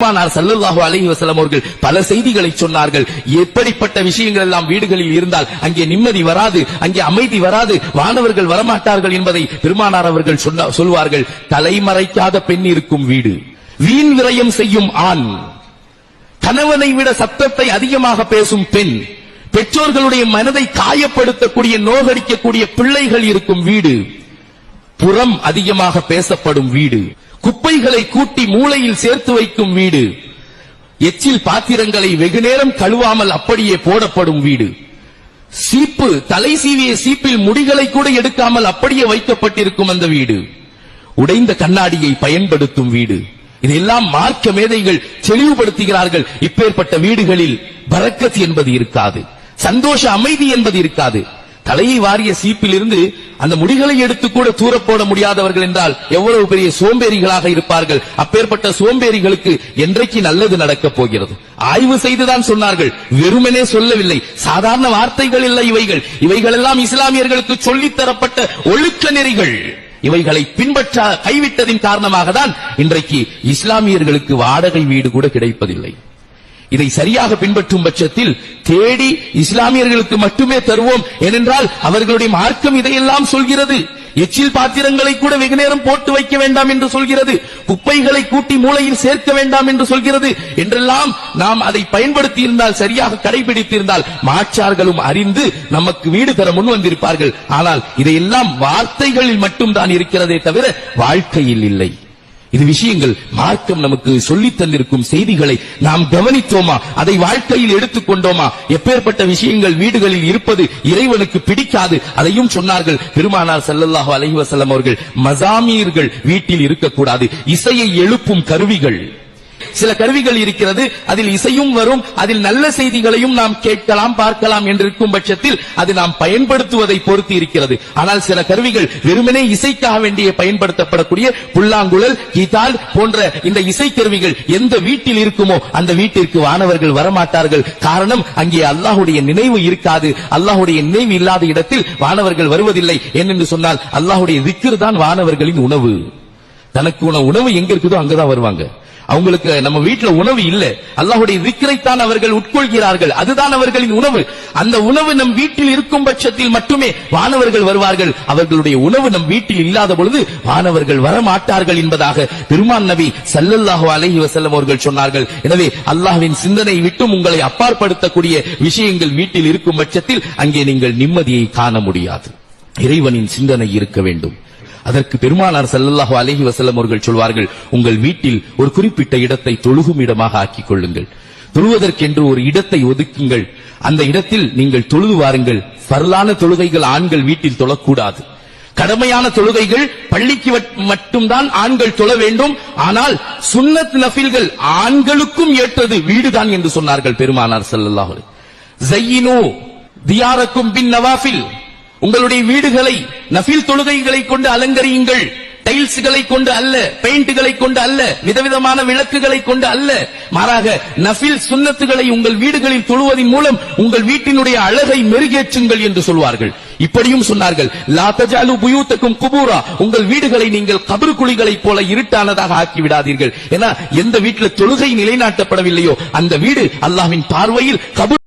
பெருமானார் ஸல்லல்லாஹு அலைஹி வஸல்லம் அவர்கள் பல செய்திகளை சொன்னார்கள். எப்படிப்பட்ட விஷயங்கள் எல்லாம் வீடுகளில் இருந்தால் அங்கே நிம்மதி வராது அங்கே அமைதி வராது வானவர்கள் வரமாட்டார்கள் என்பதை பெருமானார் அவர்கள் சொன்ன- சொல்வார்கள். தலைமறைக்காத பெண் இருக்கும் வீடு. வீண் விரயம் செய்யும் ஆண். கணவனை விட சத்தத்தை அதிகமாக பேசும் பெண். பெற்றோர்களுடைய மனதை காயப்படுத்தக்கூடிய நோகடிக்கக்கூடிய பிள்ளைகள் இருக்கும் வீடு. புறம் அதிகமாக பேசப்படும் வீடு. குப்பைகளை கூட்டி மூளையில் சேர்த்து வைக்கும் வீடு. எச்சில் பாத்திரங்களை வெகுநேரம் கழுவாமல் அப்படியே போடப்படும் வீடு. சீப்பு தலை சீவிய சீப்பில் முடிகளை கூட எடுக்காமல் அப்படியே வைக்கப்பட்டிருக்கும் அந்த வீடு. உடைந்த கண்ணாடியை பயன்படுத்தும் வீடு. இதெல்லாம் மார்க்க மேதைகள் தெளிவுபடுத்துகிறார்கள். இப்பேற்பட்ட வீடுகளில் பரக்கத் என்பது இருக்காது. சந்தோஷ அமைதி என்பது இருக்காது. தலையை வாரிய சீப்பில் இருந்து அந்த முடிகளை எடுத்து கூட தூர போட முடியாதவர்கள் என்றால் எவ்வளவு பெரிய சோம்பேறிகளாக இருப்பார்கள். அப்பேற்பட்ட சோம்பேறிகளுக்கு என்றைக்கு நல்லது நடக்கப் போகிறது? ஆய்வு செய்துதான் சொன்னார்கள். வெறுமனே சொல்லவில்லை. சாதாரண வார்த்தைகள் இல்லை இவைகள். இவைகள் எல்லாம் இஸ்லாமியர்களுக்கு சொல்லித் தரப்பட்ட ஒழுக்க நெறிகள். இவைகளை பின்பற்ற கைவிட்டதின் காரணமாக தான் இன்றைக்கு இஸ்லாமியர்களுக்கு வாடகை வீடு கூட கிடைப்பதில்லை. இதை சரியாக பின்பற்றும் பட்சத்தில் தேடி இஸ்லாமியர்களுக்கு மட்டுமே தருவோம். ஏனென்றால் அவர்களுடைய மார்க்கம் இதையெல்லாம் சொல்கிறது. எச்சில் பாத்திரங்களை கூட வெகு நேரம் போட்டு வைக்க வேண்டாம் என்று சொல்கிறது. குப்பைகளை கூட்டி மூளையில் சேர்க்க வேண்டாம் என்று சொல்கிறது. என்றெல்லாம் நாம் அதை பயன்படுத்தி இருந்தால் சரியாக கடைபிடித்திருந்தால் மாற்றார்களும் அறிந்து நமக்கு வீடு தர முன் வந்திருப்பார்கள். ஆனால் இதையெல்லாம் வார்த்தைகளில் மட்டும்தான் இருக்கிறதே தவிர வாழ்க்கையில் இல்லை. இது விஷயங்கள் மார்க்கம் நமக்கு சொல்லி தந்திருக்கும் செய்திகளை நாம் கவனித்தோமா? அதை வாழ்க்கையில் எடுத்துக்கொண்டோமா? எப்பேற்பட்ட விஷயங்கள் வீடுகளில் இருப்பது இறைவனுக்கு பிடிக்காது? அதையும் சொன்னார்கள் பெருமானார் ஸல்லல்லாஹு அலஹி வசல்லம் அவர்கள். மசாமீர்கள் வீட்டில் இருக்கக்கூடாது. இசையை எழுப்பும் கருவிகள். சில கருவிகள் இருக்கிறது. அதில் இசையும் வரும். அதில் நல்ல செய்திகளையும் நாம் கேட்கலாம் பார்க்கலாம் என்று இருக்கும் பட்சத்தில் அது நாம் பயன்படுத்துவதை பொறுத்து இருக்கிறது. ஆனால் சில கருவிகள் வெறுமனே இசைக்காக வேண்டிய பயன்படுத்தப்படக்கூடிய புல்லாங்குழல் கீதால் போன்ற இந்த இசை கருவிகள் எந்த வீட்டில் இருக்குமோ அந்த வீட்டிற்கு வானவர்கள் வரமாட்டார்கள். காரணம் அங்கே அல்லாஹுடைய நினைவு இருக்காது. அல்லாஹுடைய நினைவு இல்லாத இடத்தில் வானவர்கள் வருவதில்லை. என்னென்று சொன்னால் அல்லாஹுடைய திக்ர் தான் வானவர்களின் உணவு. தனக்கு உணவு எங்க இருக்குதோ அங்கதான் வருவாங்க. அவங்களுக்கு நம்ம வீட்டுல உணவு இல்ல. அல்லாஹுடைய விக்கிரைத்தான் அவர்கள் உட்கொள்கிறார்கள். அதுதான் அவர்களின் உணவு. அந்த உணவு நம் வீட்டில் இருக்கும் பட்சத்தில் மட்டுமே வானவர்கள் வருவார்கள். அவர்களுடைய உணவு நம் வீட்டில் இல்லாத பொழுது வானவர்கள் வரமாட்டார்கள் என்பதாக பெருமான் நபி சல்லல்லாஹு அலஹி வசல்லம் அவர்கள் சொன்னார்கள். எனவே அல்லாஹ்வின் சிந்தனை விட்டும் உங்களை அப்பாற்படுத்தக்கூடிய விஷயங்கள் வீட்டில் இருக்கும் பட்சத்தில் அங்கே நீங்கள் நிம்மதியை காண முடியாது. இறைவனின் சிந்தனை இருக்க வேண்டும். அதற்கு பெருமானார் செல்லல்லாஹு அலஹி வசல்லம் அவர்கள் சொல்வார்கள் உங்கள் வீட்டில் ஒரு குறிப்பிட்ட இடத்தை தொழுகும் இடமாக ஆக்கிக் கொள்ளுங்கள். தொழுவதற்கென்று ஒரு இடத்தை ஒதுக்குங்கள். அந்த இடத்தில் நீங்கள் தொழுது வாருங்கள். பரலான தொழுகைகள் ஆண்கள் வீட்டில் தொழக்கூடாது. கடமையான தொழுகைகள் பள்ளிக்கு வட்- மட்டும்தான் ஆண்கள் தொழ வேண்டும். ஆனால் சுன்னத் நஃபில்கள் ஆண்களுக்கும் ஏற்றது. வீடுதான் என்று சொன்னார்கள் பெருமானார் செல்லல்லாஹு ஜையினோ தியாரக்கும் பின் நவாஃபில். உங்களுடைய வீடுகளை நஃபில் தொழுகைகளை கொண்டு அலங்கரியுங்கள். டைல்ஸ்களை கொண்டு அல்ல பெயிண்ட்களை கொண்டு அல்ல விதவிதமான விளக்குகளை கொண்டு அல்ல. மாறாக நஃபில் சுன்னத்துகளை உங்கள் வீடுகளில் தொழுவதன் மூலம் உங்கள் வீட்டினுடைய அழகை மெருகேற்றுங்கள் என்று சொல்வார்கள். இப்படியும் சொன்னார்கள் லா புயூத்தக்கும் குபூரா. உங்கள் வீடுகளை நீங்கள் கபரு குழிகளைப் போல இருட்டானதாக ஆக்கி விடாதீர்கள் ஏன்னா எந்த வீட்டில் தொழுகை நிலைநாட்டப்படவில்லையோ அந்த வீடு அல்லாவின் பார்வையில் கபு